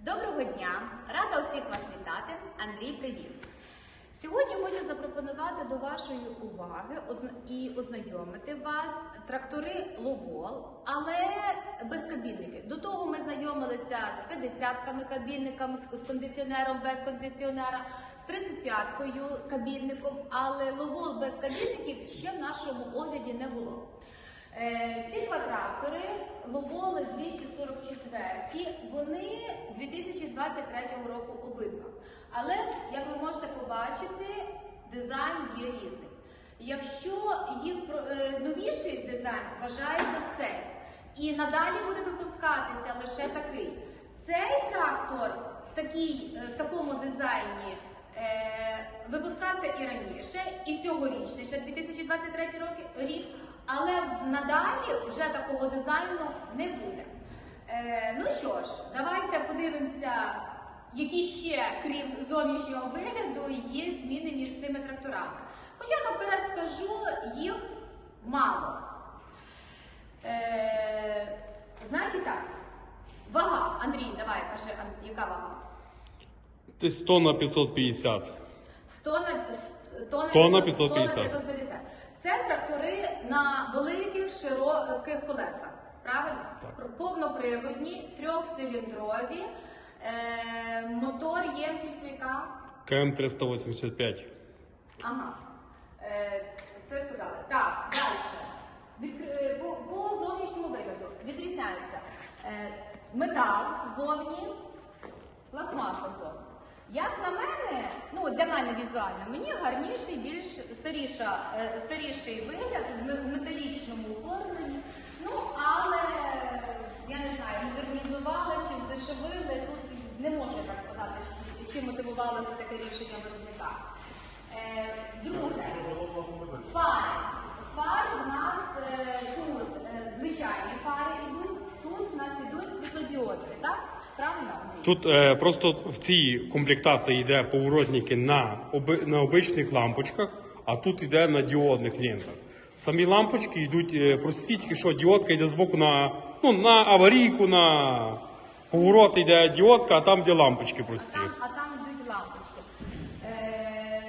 Доброго дня! Рада усіх вас вітати. Андрій, привіт! Сьогодні хочу запропонувати до вашої уваги і ознайомити вас трактори Ловол, але без кабінники. До того ми знайомилися з 50-ками кабінниками, з кондиціонером без кондиціонера, з 35-кою кабінником, але Ловол без кабінників ще в нашому огляді не було. Е, Ці два трактори Ловоли 244, вони 2023 року обидва. Але, як ви можете побачити, дизайн є різний. Якщо їх е, новіший дизайн вважається цей, і надалі буде випускатися лише такий. Цей трактор в, такій, е, в такому дизайні випускався і раніше, і цьогорічний, ще 2023 роки- рік, але надалі вже такого дизайну не буде. Е, ну що ж, давайте подивимося, які ще, крім зовнішнього вигляду, є зміни між цими тракторами. Хоча наперед скажу, їх мало. Е, значить так, вага. Андрій, давай, кажи, яка вага? Десь тонна 550. 100 на, с- тонна, Тонна 500, 550. тонна 550. Це трактори на великих широких колесах. Правильно? Так. Пр- Повноприводні, трьохциліндрові. Е, мотор ємкість яка? КМ 385. Ага. Е, це сказали. Так, далі. Е, По, по зовнішньому вигляду відрізняється е, метал зовні, пластмаса зовні. Як на мене, ну для мене візуально, мені гарніший, більш старіша, е, старіший вигляд в ме- металічному оформленні. Ну, але я не знаю, модернізували чи здешевили. Тут не можу так сказати, чи мотивувалося таке рішення Тут е, просто в цій комплектації йде поворотники на, оби, на обичних лампочках, а тут йде на діодних лентах. Самі лампочки йдуть е, прості, тільки що діодка йде збоку на, ну, на аварійку, на поворот йде діодка, а там де лампочки прості. Там, а там йдуть лампочки. Е,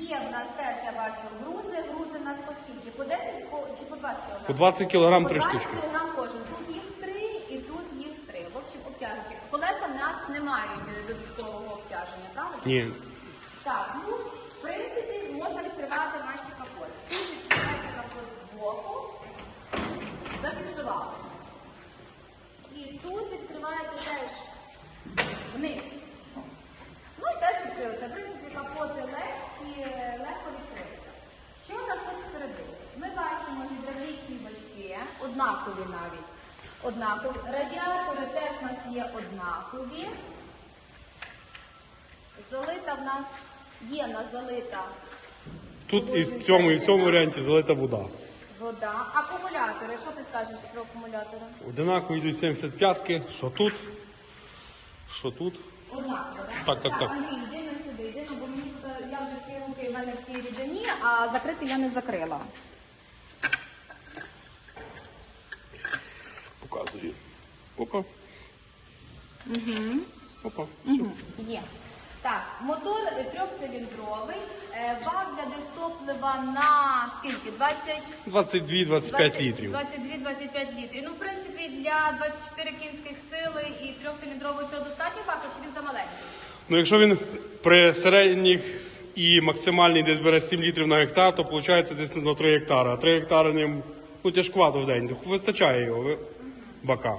є в нас теж, я бачу, грузи. Грузи в нас по скільки? По 10 по- чи по 20 кг? По 20 кілограм три 20 штучки. кожен. Тут їх три і тут їх три. В общем, обтяжки. Колеса в нас не мають е, додаткового обтяження, правильно? Ні. Так, ну, в принципі, можна відкривати наші капоти. Тут відкривається капот збоку, зафіксували. І тут відкривається теж вниз. Ну і теж відкрилися. В принципі, капоти легкі, легко відкрилися. Що у нас тут всередині? Ми бачимо гідравлічні бачки, однакові навіть. Однакові. Радіатори теж у нас є однакові. Залита в нас є в нас залита Тут і в цьому, і в цьому варіанті залита вода. вода. Акумулятори. Що ти скажеш про акумулятори? Одинаково йдуть 75-ки, що тут, що тут. Однаково, Так, так, так. Андрій, йди на сюди, йди, ну, бо мені тут е, я вже всі руки в мене в цій рідині, а закрити я не закрила. Показую. Опа. Угу. Опа. Все. Є. Так, мотор е, трьохциліндровий, е, бак для дистоплива на скільки? 20... 22-25 літрів. 22-25 літрів. Ну, в принципі, для 24 кінських сили і трьохциліндрового цього достатньо бака, чи він замаленький? Ну, якщо він при середніх і максимальний десь бере 7 літрів на гектар, то виходить десь на 3 гектари. А 3 гектари ним ну, тяжкувато в день. Вистачає його бака.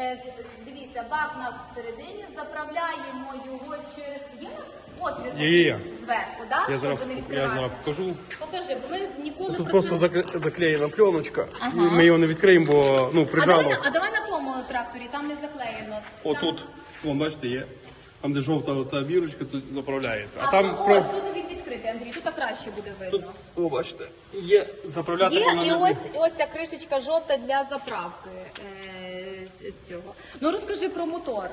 Е, Дивіться, бак у нас всередині, заправляємо його через є у нас отвір Є, є, є. зверху, да? Я щоб зараз, вони я зараз покажу. Покажи, бо ми ніколи Тут про просто це- закля- заклеєна пленочка. Ага. Ми його не відкриємо, бо ну, А прижало. на- а давай на тому тракторі, там не заклеєно. Отут, вон, бачите, є. Там, де жовта оця бірочка, тут заправляється. Там, А там а, про... ось тут він відкритий, Андрій, тут краще буде Тут, видно. о, бачите, є заправляти. Є і не ось, ось ця кришечка жовта для заправки е, цього. Ну розкажи про мотор.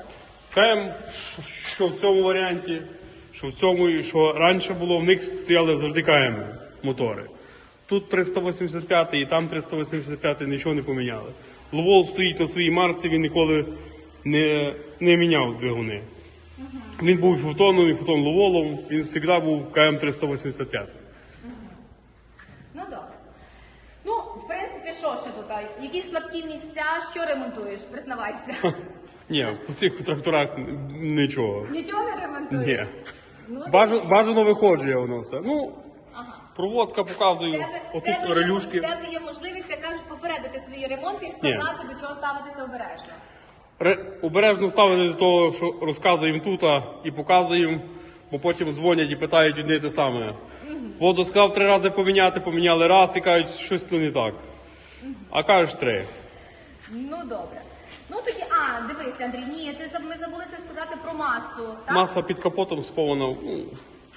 КМ, що- в цьому варіанті, що в цьому, і що раніше було, в них стояли завжди КМ мотори. Тут 385 і там 385 нічого не поміняли. Ловол стоїть на своїй марці, він ніколи не, не міняв двигуни. Він був фотоном, і фотон ловолом, він завжди був КМ 385. Ну добре. Ну, в принципі, Якісь слабкі місця, що ремонтуєш? Признавайся. Ні, в цих тракторах нічого. Нічого не ремонтуєш? Ні. Ну, Бажано, бажано виходжує воно все. Ну, Ага. проводка показую, в отут тебе є- релюшки. в тебе є можливість, як кажуть, попередити свої ремонти і сказати, до чого ставитися обережно. Ре- Обережно ставити до того, що розказуємо тут а, і показуємо, бо потім дзвонять і питають одне й те саме. Воду сказав три рази поміняти, поміняли раз і кажуть, щось тут не так. А кажеш три. Ну добре. Ну тоді, а, дивись, Андрій, ні, ти заб- ми забулися сказати про масу. Так? Маса під капотом схована. Ну,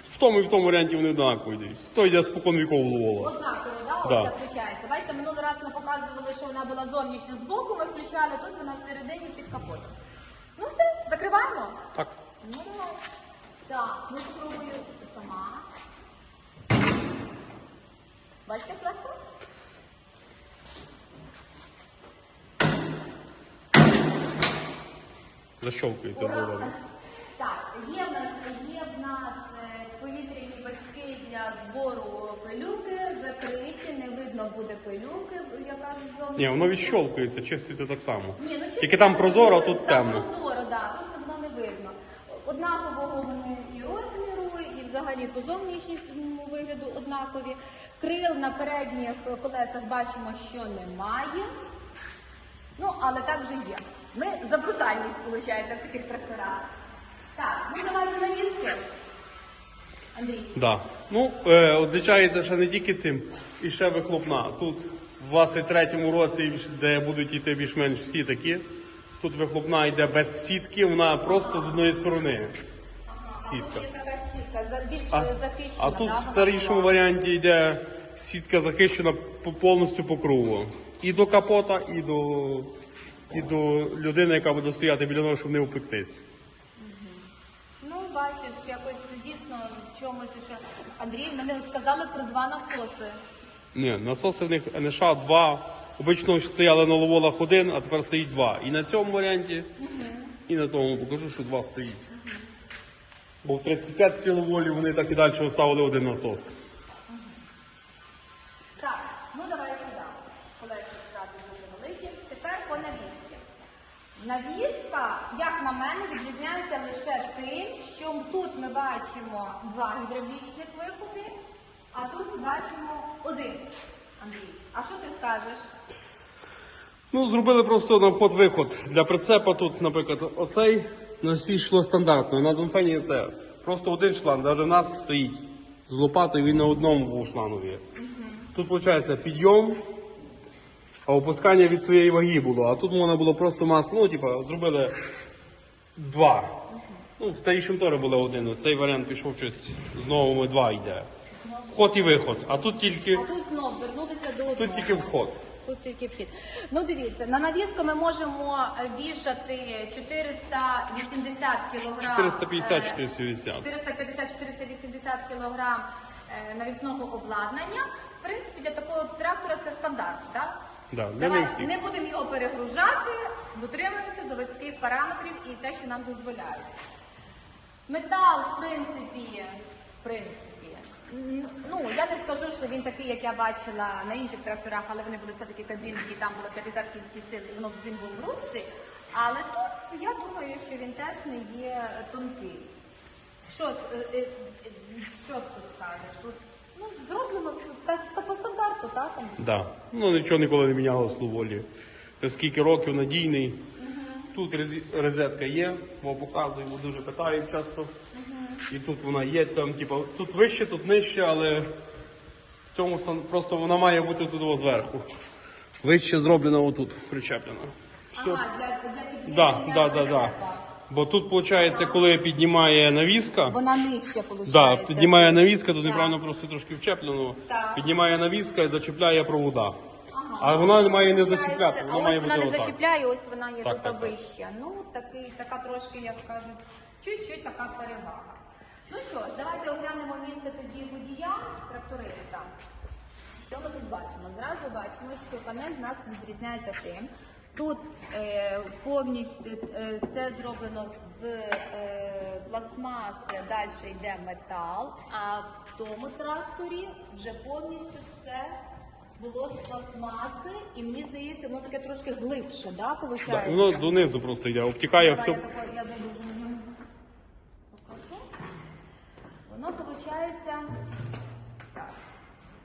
в тому і в тому варіанті вони однакові. То йде спокон віков ловола. Однаково, да, Да. заключається. Бачите, минулий раз ми показували, що вона була зовнішньо збоку, ми включали, тут вона всередині під капотом. Ну все, закриваємо. Так. Ну давай. Так, ну спробую сама. Бачите, як легко? Защовкується добре. Так, є в нас, є в нас е, повітряні бачки для збору пилюки, закриті, не видно буде пилюки, я кажу, зовні. Ні, воно відщолкується, чиститься так само. Ні, ну, Тільки там прозоро, а тут Там темно. прозоро, да, тут воно не видно. Однакового вони і розміру, і взагалі по зовнішньому вигляду однакові. Крил на передніх колесах бачимо, що немає. Ну, але так же є. Ми за брутальність, виходить, в таких тракторах. Так, ну давайте навіски. Андрій. Да. Ну, е, отличається ще не тільки цим, і ще вихлопна. Тут в 23-му році, де будуть йти більш-менш всі такі, тут вихлопна йде без сітки, вона просто з одної сторони. Сітка. Є така сітка, більш А, захищена. а тут да, в старішому варіанті йде сітка захищена по- повністю по кругу. І до капота, і до, і до людини, яка буде стояти біля нього, щоб не впектись. Ну, бачиш, якось дійсно в чомусь ще. Андрій, мене сказали про два насоси. Ні, насоси в них НШ 2. Обично стояли на ловолах один, а тепер стоїть два. І на цьому варіанті, і на тому покажу, що два стоїть. Бо в 35 ціловолі вони так і далі оставили один насос. Навіска, як на мене, відрізняється лише тим, що тут ми бачимо два гідравлічних виходи, а тут ми бачимо один. Андрій, а що ти скажеш? Ну, зробили просто на вход-виход. Для прицепа тут, наприклад, оцей на всі йшло стандартно. На Донфені це просто один шланг, навіть в нас стоїть з лопатою, він на одному був шлангові. Тут виходить підйом, а опускання від своєї ваги було. А тут можна було просто масло, ну, типа, зробили два. Ну, в старішому теж було один. Цей варіант пішов щось з новими два йде. Вход і виход. А тут тільки, А тут знов вернулися до одного. тут тільки вход. Тут тільки вхід. Ну дивіться, на навіску ми можемо е, вішати 480 кг. 450 480 450-480 кг навісного обладнання. В принципі, для такого трактора це стандарт, так? Да, для Давай не всіх. не будемо його перегружати, дотримуємося заводських параметрів і те, що нам дозволяють. Метал, в принципі, в принципі, м, ну я не скажу, що він такий, як я бачила на інших тракторах, але вони були все-таки кабінки, там було 50 кінських сил, і воно він був грубший. Але тут я думаю, що він теж не є тонкий. Що, е, е, що тут скажеш? Тут ну, зроблено все так ста- по стандарту, так? Андрій? Да. Ну нічого ніколи не мінялося в волі. Скільки років надійний. Тут розетка є, бо показуємо, дуже питають часто. І тут вона є, там, типу, тут вище, тут нижче, але в цьому стан... просто вона має бути тут зверху. Вище зроблено отут, причеплено. Все. Ага, для, для Да, да, да, да. Бо тут, виходить, коли піднімає навіска, Вона нижче, виходить. да, піднімає навіска, тут неправильно просто трошки вчеплено. Так. Піднімає навіска і зачіпляє провода. А вона має не зачіпляти, вона ось має вона бути не отак. зачіпляє, ось вона є Так, тут так, так. вища. Ну, такий, така трошки, як кажуть, чуть-чуть така перевага. Ну що ж, давайте оглянемо місце тоді водія, тракториста. Що ми тут бачимо? Зразу бачимо, що панель в нас відрізняється тим, Тут е, повністю е, це зроблено з е, пластмаси, далі йде метал, а в тому тракторі вже повністю все було з пластмаси, і мені здається, воно таке трошки глибше, да, виходить? Да, воно донизу просто йде, обтікає Давай все. я тако- я дуже на ньому покажу. Воно виходить так.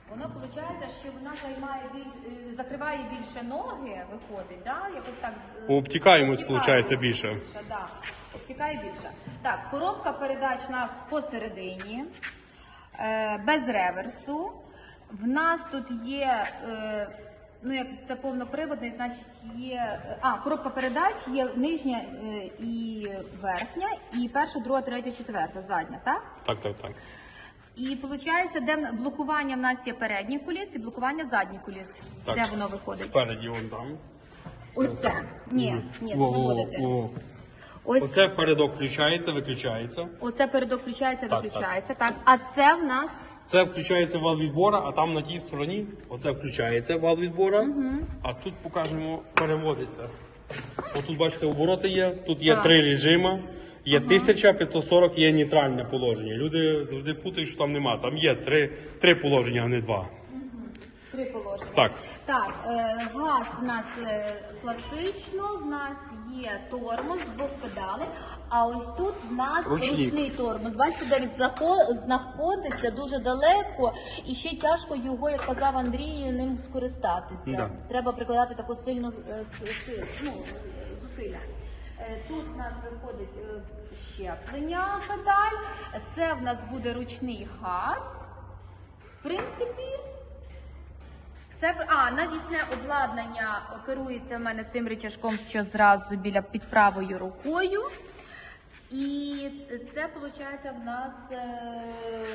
Воно виходить, що вона займає біль, е, закриває більше ноги, виходить, да? якось так. обтікаємось, обтікає виходить, більше. Да. Обтікає більше. Так, коробка передач у нас посередині, е, без реверсу. В нас тут є. Е, Ну, як це повноприводний, значить є. е, А, коробка передач є нижня е, і верхня, і перша, друга, третя, четверта, задня, так? Так, так, так. І виходить, де блокування в нас є передній куліс і блокування задній куліс. так. Де воно виходить? Спереді вон там. Ось це. Ні, ні, це Во, во, заводите. Ось Оце передок включається, виключається. Оце передок включається, Так, виключається. Так. А це в нас Це включається вал відбора, а там на тій стороні оце включається вал відбора, а тут покажемо, переводиться. Отут, бачите, обороти є, тут є Так. три режими. Є 1540, є нейтральне положення. Люди завжди путають, що там нема. Там є три, три положення, а не два. три положення. Так. Так, е, газ в нас е, класично, в нас є тормоз, двох педалей, а ось тут в нас Ручник. ручний тормоз. Бачите, де він захо- знаходиться дуже далеко, і ще тяжко його, як казав Андрій, ним скористатися. Да. Треба прикладати таку сильну е, с- с- ну, зусилля. Е, Тут в нас виходить е, щеплення педаль, це в нас буде ручний газ. В принципі, все а навісне обладнання керується в мене цим речашком, що зразу біля під правою рукою. І це виходить в нас е,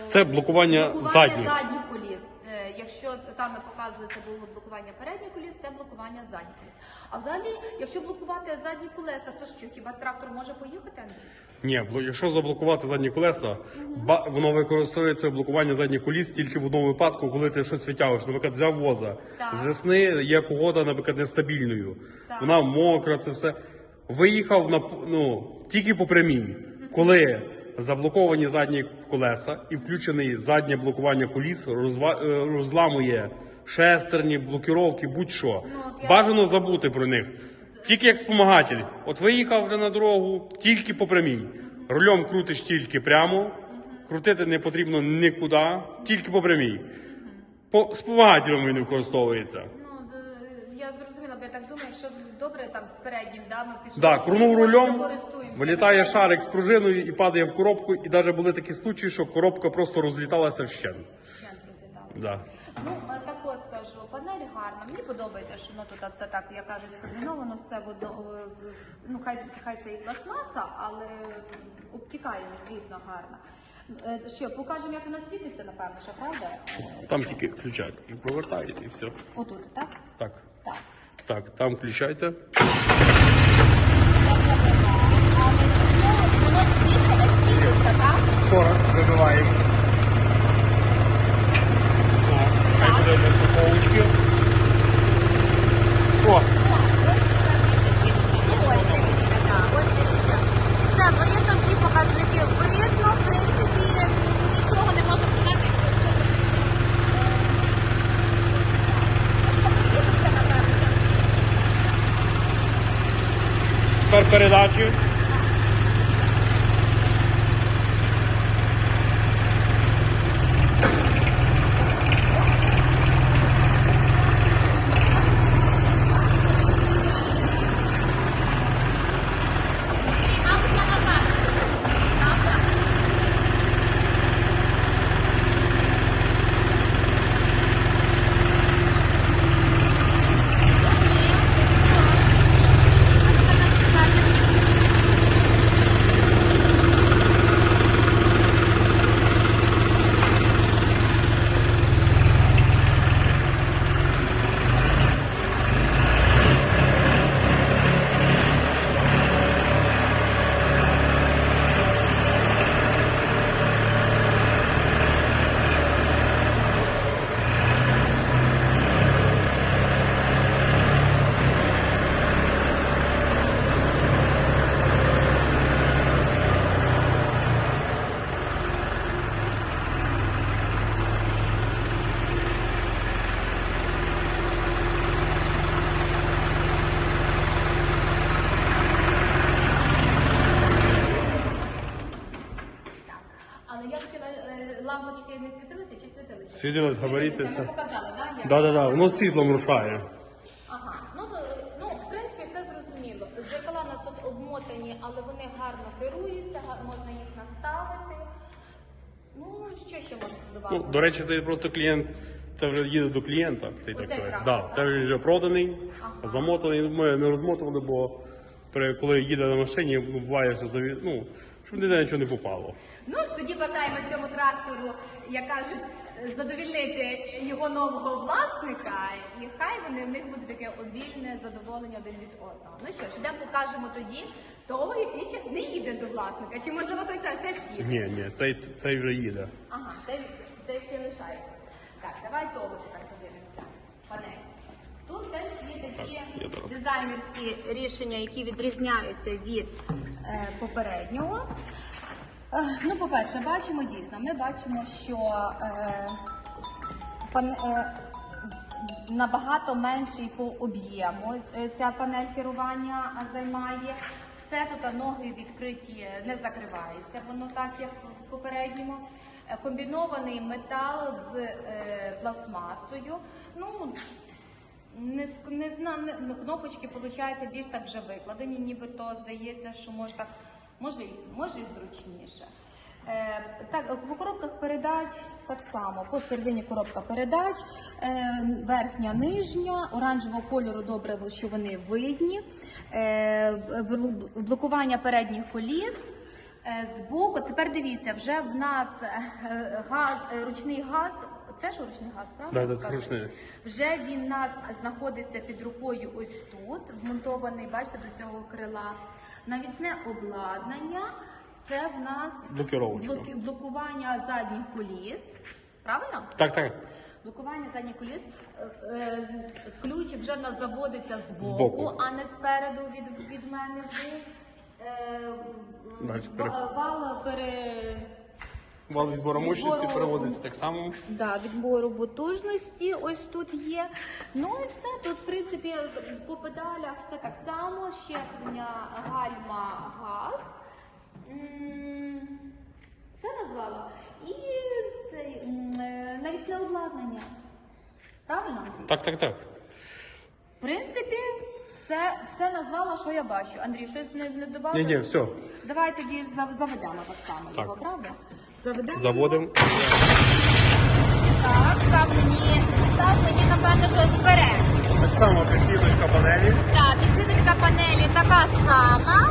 Це блокування задніх. задніх коліс. Е, Якщо там не показується було блокування передніх коліс, це блокування задніх коліс. А взагалі, якщо блокувати задні колеса, то що хіба трактор може поїхати? Андрій? Ні, якщо заблокувати задні колеса, ба- воно використовується блокування задніх коліс тільки в одному випадку, коли ти щось витягуєш. Наприклад, взяв воза. Так. З весни є погода, наприклад, нестабільною. Так. Вона мокра, це все. Виїхав на ну, тільки по прямій. Коли заблоковані задні колеса і включене заднє блокування коліс, розва- е, розламує шестерні, блокіровки, будь-що. Ну, Бажано забути про них. Тільки як спомагатель. От виїхав вже на дорогу, тільки по прямій. Рулем крутиш тільки прямо, крутити не потрібно нікуди, тільки по прямій. По спомагателем він використовується. Ну, е, я зрозуміла, бо я так думаю, добре там з переднім, да, ми пішли. Да, крунув рулем, вилітає шарик з пружиною і падає в коробку. І навіть були такі случаї, що коробка просто розліталася вщент. Щент розглядала. Да. Ну, е, так от скажу, панель гарна. Мені подобається, що воно тут все так, як кажуть, комбіновано, все в одно, ну хай, хай це і пластмаса, але обтікає, звісно, гарна. Е, Що, покажемо, як вона світиться, напевно, що правда? Там тільки включають і повертають, і все. Отут, так? Так. Так. Так, там включається. Скорость вибиваємо. Світилось, габарити, все. показали, так? як? Да, да, да, воно світлом рушає. Ага, ну, то, ну в принципі все зрозуміло. Зеркала у нас тут обмотані, але вони гарно керуються, га- можна їх наставити. Ну, що ще можна додати? Ну, до речі, це просто клієнт. Це вже їде до клієнта. Цей Оцей трактор. трактор, Да, так? це вже проданий, Ага. замотаний. Ми не розмотували, бо при, коли їде на машині, буває, що заві... ну, щоб ніде нічого не попало. Ну, тоді бажаємо цьому трактору, як кажуть, задовільнити його нового власника, і хай вони в них буде таке обільне задоволення один від одного. Ну що ж, ідемо покажемо тоді того, який ще не їде до власника. Чи можливо той теж теж їде? Ні, ні, цей, цей вже їде. Ага, це, це ще лишається. Так, давай того тепер подивимося. Панель. Тут теж є такі дизайнерські рішення, які відрізняються від е, попереднього. Е, ну, по-перше, бачимо дійсно, ми бачимо, що е, е, набагато менший по об'єму ця панель керування займає. Все тут ноги відкриті, не закривається, воно так, як в попередньому. Комбінований метал з пластмасою. Ну, не, не не, ну, кнопочки, виходить, більш так вже викладені, нібито здається, що може так, може, може і зручніше. Е, так, по коробках передач так само. Посередині коробка передач, е, верхня, нижня, оранжевого кольору добре, що вони видні. Е, блокування передніх коліс. Е, Збоку, тепер дивіться, вже в нас е, газ, е, ручний газ. Це ж ручний газ, правда? Да, да, це ручний. Вже він у нас знаходиться під рукою ось тут, вмонтований, бачите, до цього крила. Навісне обладнання. Це в нас блоки- блокування задніх коліс. Правильно? Так, так. Блокування задніх коліс. Е, е, Ключ вже в нас заводиться з Збоку. а не спереду від, від мене. вже. Е, Дальше ва- Вал пере... Вал відбору мощності Відбору- переводиться так само. Да, відбору потужності ось тут є. Ну і все. Тут, в принципі, по педалях все так само. Щеплення, гальма, газ. М, Все назвала. І цей м, е, навісне обладнання. Правильно? Андрій? Так, так, так. В принципі, все, все назвала, що я бачу. Андрій, щось не, не додав? Ні, ні, все. Давай тоді зав- заведемо так само Так. його, правда? Заведемо. Заводимо. Так, став мені, став мені, напевно, що вперед. Так само підсвіточка панелі. Так, підсвіточка панелі така сама.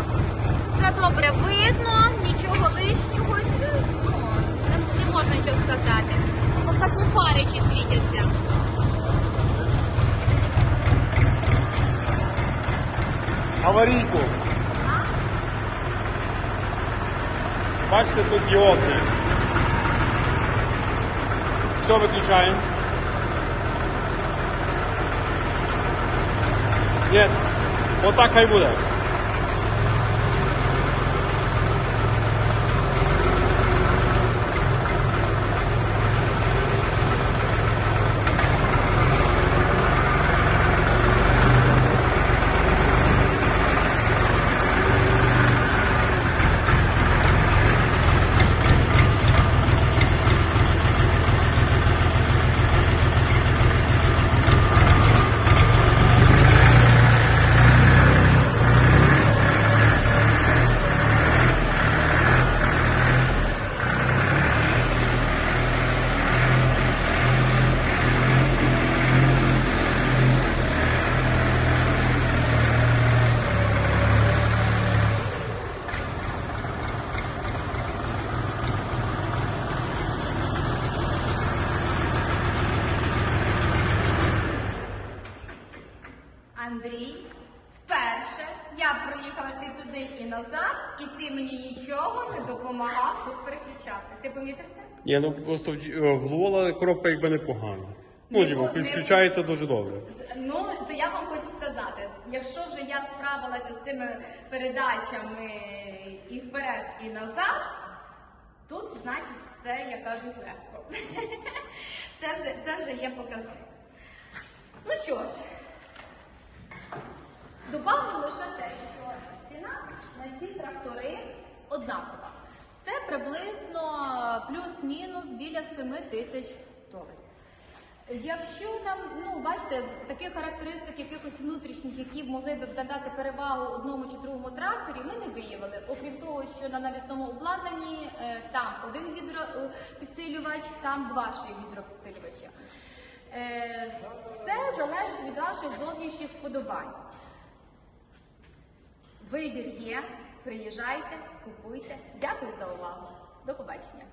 Все добре видно, нічого лишнього, ну, не, не можна нічого сказати. Покажу фари, чи світяться. Аварійку. Бачите, тут діодний. Все виключаємо. Ні, отак хай буде. Андрій, вперше я проїхалася туди і назад, і ти мені нічого не допомагав тут переключати. Ти помітив це? Ні, ну просто в, е, в Луола коробка якби непогана. Ну, типу, не- включається дуже добре. Ну, то я вам хочу сказати, якщо вже я справилася з цими передачами і вперед, і назад, тут значить все, як кажуть, легко. Це вже, це вже є показник. Ну що ж, добавлю лише те, що на ці трактори однакова. Це приблизно плюс-мінус біля 7 тисяч продуктовий. Якщо там, ну бачите, таких характеристик якихось внутрішніх, які могли б надати перевагу одному чи другому тракторі, ми не виявили. Окрім того, що на навісному обладнанні е, там один гідропідсилювач, там два ще гідропідсилювача. Е, все залежить від ваших зовнішніх вподобань. Вибір є. Приїжджайте, купуйте. Дякую за увагу. До побачення.